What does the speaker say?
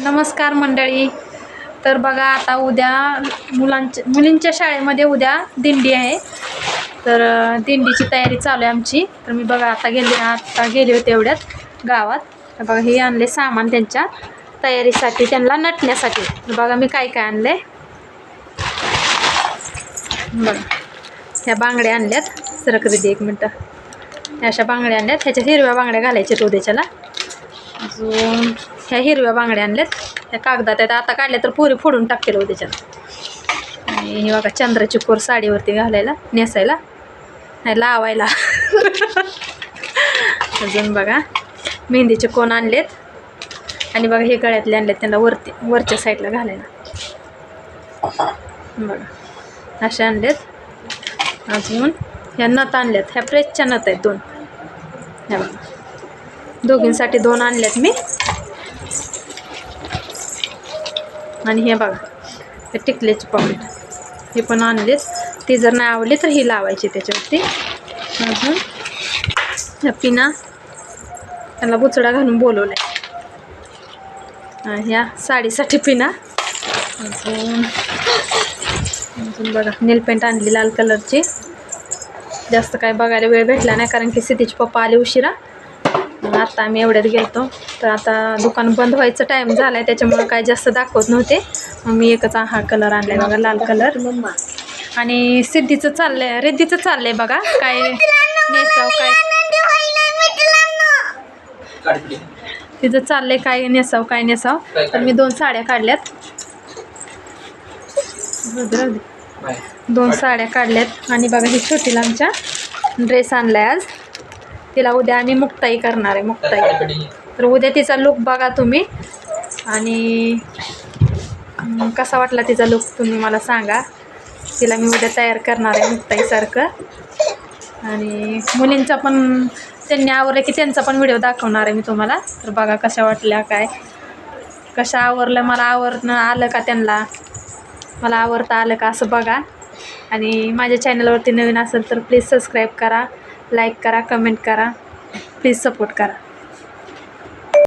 नमस्कार मंडळी. तर बघा आता उद्या मुलांच्या मुलींच्या शाळेमध्ये उद्या दिंडी आहे. तर दिंडीची तयारी चालू आहे आमची. तर मी बघा आता गेले आता गेले होते एवढ्यात गावात. तर बघा हे आणले सामान त्यांच्या तयारीसाठी त्यांना नटण्यासाठी. तर बघा मी काय काय आणले. बघा ह्या बांगड्या आणल्यात. सरकरी दे एक मिनटं. अशा बांगड्या आणल्यात. ह्याच्या हिरव्या बांगड्या घालायच्यात उद्याच्याला. अजून ह्या हिरव्या बांगड्या आणल्यात. ह्या कागदात आहेत. आता काढल्या तर पुरी फोडून टाकतील हो त्याच्यात. आणि हे बघा चंद्राची कोर साडीवरती घालायला नेसायला. नाही लावायला. अजून बघा मेहंदीचे कोण आणलेत? आणि बघा हे गळ्यातले आणलेत त्यांना वरती वरच्या साईडला घालायला. बघा असे आणलेत. अजून ह्या नथ आणल्यात. ह्या प्रेसच्या नथ आहेत दोन. ह्या बघा. दोघींसाठी दोन आणल्यात मी. आणि हे बघा हे टिकल्याची पॉकेट हे पण आणलेस ती जर नाही आवडली तर ही लावायची त्याच्यावरती. अजून ह्या पिना त्याला बुचडा घालून बोलवलं आहे ह्या साडीसाठी पिना. अजून अजून बघा नेलपेंट आणली लाल कलरची. जास्त काय बघायला वेळ भेटला नाही कारण की सिद्धीचे पप्पा आले उशिरा. मग आता आम्ही एवढ्यात गेलतो. तर आता दुकान बंद व्हायचं टाईम झाला आहे त्याच्यामुळं काय जास्त दाखवत नव्हते. मग मी एकच हा कलर आणला आहे बघा लाल कलर आणि सिद्धीचं चाललंय आहे रिद्धीचं चाललं आहे बघा काय नेसाव काय. तिचं चाललंय काय नेसाव काय नेसाव. तर मी दोन साड्या काढल्यात. दोन साड्या काढल्यात. आणि बघा ही छोटीला आमच्या ड्रेस आणलाय आज. तिला उद्या आम्ही मुक्ताई करणार आहे मुक्ताई. तर उद्या तिचा लुक बघा तुम्ही. आणि कसा वाटला तिचा लुक तुम्ही मला सांगा. तिला मी उद्या तयार करणार आहे मुक्ताईसारखं. आणि मुलींचा पण त्यांनी आवरलं की त्यांचा पण व्हिडिओ दाखवणार आहे मी तुम्हाला. तर बघा कशा वाटल्या काय? कशा आवरलं मला आवरणं आलं का त्यांना? मला आवडता आलं का असं बघा. आणि माझ्या चॅनलवरती नवीन असेल तर प्लीज सबस्क्राईब करा. लाईक करा कमेंट करा. प्लीज सपोर्ट करा.